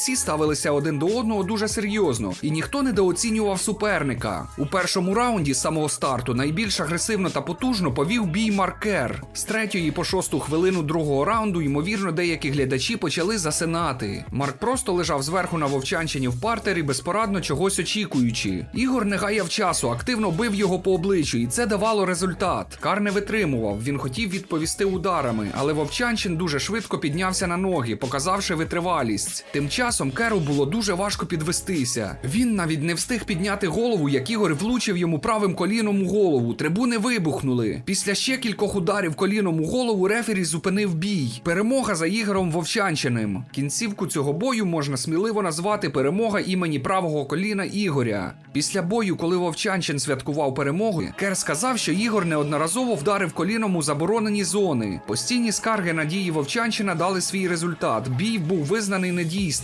Всі ставилися один до одного дуже серйозно, і ніхто недооцінював суперника. У першому раунді з самого старту найбільш агресивно та потужно повів бій Маркер. З третьої по шосту хвилину другого раунду, ймовірно, деякі глядачі почали засинати. Марк просто лежав зверху на вовчанчині в партері, безпорадно чогось очікуючи. Ігор не гаяв часу, активно бив його по обличчю, і це давало результат. Кар не витримував. Він хотів відповісти ударами, але вовчанчин дуже швидко піднявся на ноги, показавши витривалість. Тим часом Керу було дуже важко підвестися. Він навіть не встиг підняти голову, як Ігор влучив йому правим коліном у голову. Трибуни вибухнули. Після ще кількох ударів коліном у голову рефері зупинив бій. Перемога за Ігорем Вовчанчиним. Кінцівку цього бою можна сміливо назвати перемога імені правого коліна Ігоря. Після бою, коли Вовчанчин святкував перемогу, Кер сказав, що Ігор неодноразово вдарив коліном у заборонені зони. Постійні скарги на дії Вовчанчина дали свій результат. Бій був визнаний недійсним.